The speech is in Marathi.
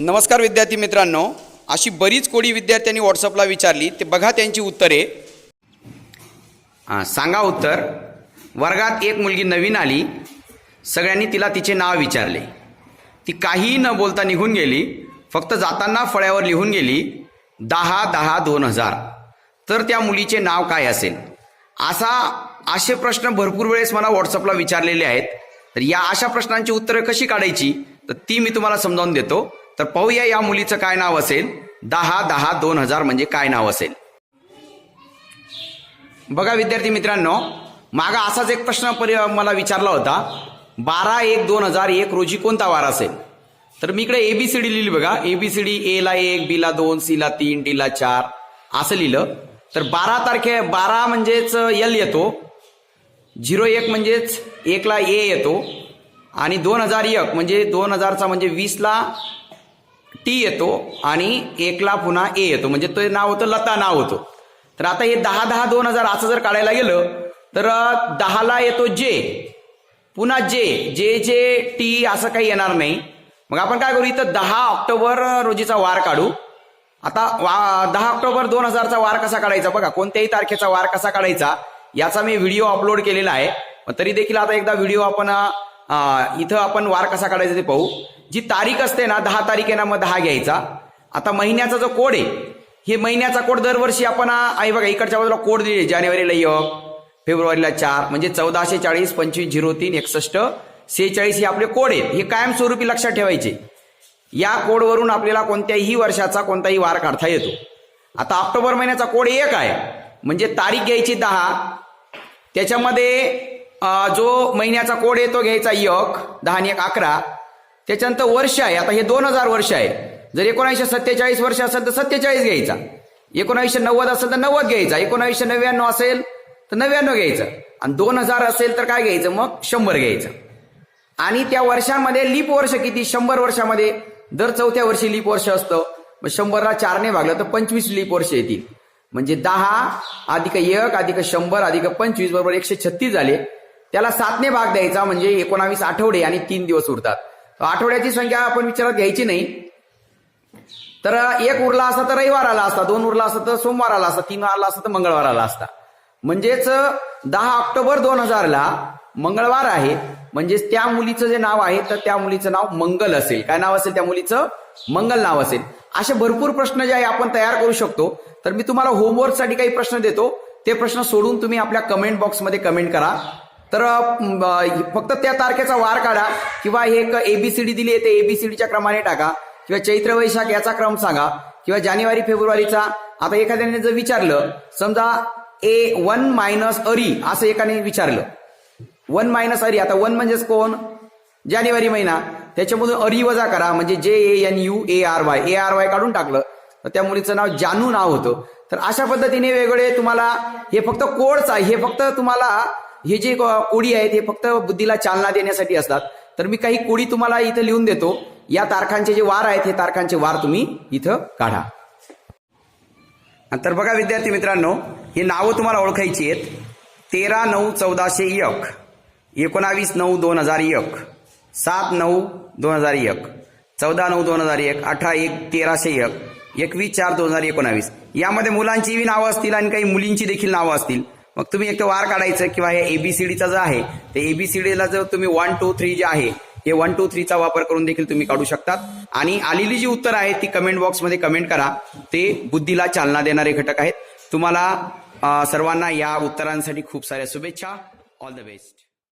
नमस्कार विद्यार्थी मित्रांनो अशी बरीच कोडी विद्यार्थ्यांनी व्हॉट्सअपला विचारली ते बघा त्यांची उत्तरे. हां सांगा उत्तर. वर्गात एक मुलगी नवीन आली सगळ्यांनी तिला तिचे नाव विचारले. ती काहीही न बोलता निघून गेली फक्त जाताना फळ्यावर लिहून गेली दहा दहा दोन हजार. तर त्या मुलीचे नाव काय असेल? असा असे प्रश्न भरपूर वेळेस मला व्हॉट्सअपला विचारलेले आहेत. तर या अशा प्रश्नांची उत्तरं कशी काढायची? तर ती मी तुम्हाला समजावून देतो. तर पाहूया या मुलीचं काय नाव असेल. दहा दहा दोन हजार म्हणजे काय नाव असेल. बघा विद्यार्थी मित्रांनो मागा असाच एक प्रश्न परि मला विचारला होता. बारा एक दोन हजार एक रोजी कोणता वार असेल? तर मी इकडे एबीसीडी लिहिली बघा. एबीसीडी ए ला एक बी ला दोन सी ला तीन डी ला चार असं लिहिलं. तर बारा तारखे बारा म्हणजेच एल येतो. झिरो एक म्हणजेच एकला ए येतो. आणि दोन हजार एक म्हणजे दोन हजारचा म्हणजे वीसला टी येतो आणि एकला पुन्हा ए येतो. म्हणजे ते नाव होतं लता नाव होतं. तर आता हे दहा दहा दोन हजार असं जर काढायला गेलं तर दहाला येतो जे. पुन्हा जे. जे जे टी असं काही येणार नाही. मग आपण काय करू? इथं दहा ऑक्टोबर रोजीचा वार काढू. आता वा दहा ऑक्टोबर दोन हजारचा वार कसा काढायचा? बघा कोणत्याही तारखेचा वार कसा काढायचा याचा मी व्हिडिओ अपलोड केलेला आहे. तरी देखील आता एकदा व्हिडिओ आपण इथं आपण वार कसा काढायचा ते पाहू. जी तारीख असते ना दहा तारीख आहे ना मग दहा घ्यायचा. आता महिन्याचा जो कोड आहे हे महिन्याचा कोड दरवर्षी आपण आहे बघा इकडच्या बाजूला कोड दिले जानेवारीला एक फेब्रुवारीला चार म्हणजे चौदाशे चाळीस पंचवीस झिरो तीन एकसष्ट सेहेचाळीस हे आपले कोड आहेत. हे कायमस्वरूपी लक्षात ठेवायचे. या कोडवरून आपल्याला कोणत्याही वर्षाचा कोणताही वार काढता येतो. आता ऑक्टोबर महिन्याचा कोड एक आहे. म्हणजे तारीख घ्यायची दहा. त्याच्यामध्ये जो महिन्याचा कोड आहे तो घ्यायचा एक दहा आणि एक अकरा. त्याच्यानंतर वर्ष आहे. आता हे दोन हजार वर्ष आहे. जर एकोणीसशे सत्तेचाळीस वर्ष असेल तर सत्तेचाळीस घ्यायचा. एकोणीसशे नव्वद असेल तर नव्वद घ्यायचा. एकोणीसशे नव्याण्णव असेल तर नव्याण्णव घ्यायचं. आणि दोन हजार असेल तर काय घ्यायचं? मग शंभर घ्यायचं. आणि त्या वर्षांमध्ये लीप वर्ष किती? शंभर वर्षामध्ये. दर चौथ्या वर्षी लीप वर्ष असतं. मग शंभरला चारने भागलं तर पंचवीस लीप वर्ष येतील. म्हणजे दहा अधिक एक अधिक शंभर अधिक पंचवीस बरोबर एकशे छत्तीस झाले. त्याला सातने भाग द्यायचा म्हणजे एकोणावीस आठवडे आणि तीन दिवस उरतात. आठवड्याची संख्या आपण विचारात घ्यायची नाही. तर एक उरला असता तर रविवार आला असता दोन उरला असता तर सोमवार आला असता तीन आला असता तर मंगळवार आला असता. म्हणजेच दहा ऑक्टोबर दोन हजारला मंगळवार आहे. म्हणजेच त्या मुलीचं जे नाव आहे तर त्या मुलीचं नाव मंगल असेल. काय नाव असेल त्या मुलीचं? मंगल नाव असेल. असे भरपूर प्रश्न जे आहे आपण तयार करू शकतो. तर मी तुम्हाला होमवर्कसाठी काही प्रश्न देतो. ते प्रश्न सोडून तुम्ही आपल्या कमेंट बॉक्समध्ये कमेंट करा. तर फक्त त्या तारखेचा वार काढा किंवा हे एक एबीसीडी दिली आहे ते एबीसीडीच्या क्रमाने टाका किंवा चैत्र वैशाख याचा क्रम सांगा किंवा जानेवारी फेब्रुवारीचा. आता एखाद्याने जर विचारलं समजा ए वन मायनस अरी असं एकाने विचारलं. वन मायनस अरी आता वन म्हणजेच कोण? जानेवारी महिना. त्याच्यामधून अरी वजा करा म्हणजे जे A N U A R Y A R Y काढून टाकलं. तर त्या मुलीचं नाव जानू नाव होतं. तर अशा पद्धतीने वेगवेगळे तुम्हाला हे फक्त कोडच आहे. हे फक्त तुम्हाला हे जे कोडी आहेत हे फक्त बुद्धीला चालना देण्यासाठी असतात. तर मी काही कोडी तुम्हाला इथं लिहून देतो. या तारखांचे जे वार आहेत हे तारखांचे वार तुम्ही इथं काढा. तर बघा विद्यार्थी मित्रांनो ही नावं तुम्हाला ओळखायची आहेत. तेरा नऊ चौदाशे एक एकोणावीस नऊ दोन हजार एक सात नऊ दोन हजार एक चौदा नऊ दोन हजार एक अठरा एक तेराशे एक एकवीस चार दोन हजार एकोणावीस. यामध्ये मुलांचीही नावं असतील आणि काही मुलींची देखील नावं असतील. मग तुम्ही एक तर वार काढायचं किंवा हे एबीसीडीचा जो आहे ते एबीसीडीला जर तुम्ही वन टू थ्री जे आहे हे वन टू थ्रीचा वापर करून देखील तुम्ही काढू शकतात. आणि आलेली जी उत्तर आहेत ती कमेंट बॉक्समध्ये कमेंट करा. ते बुद्धीला चालना देणारे घटक आहेत. तुम्हाला सर्वांना या उत्तरांसाठी खूप साऱ्या शुभेच्छा. All the best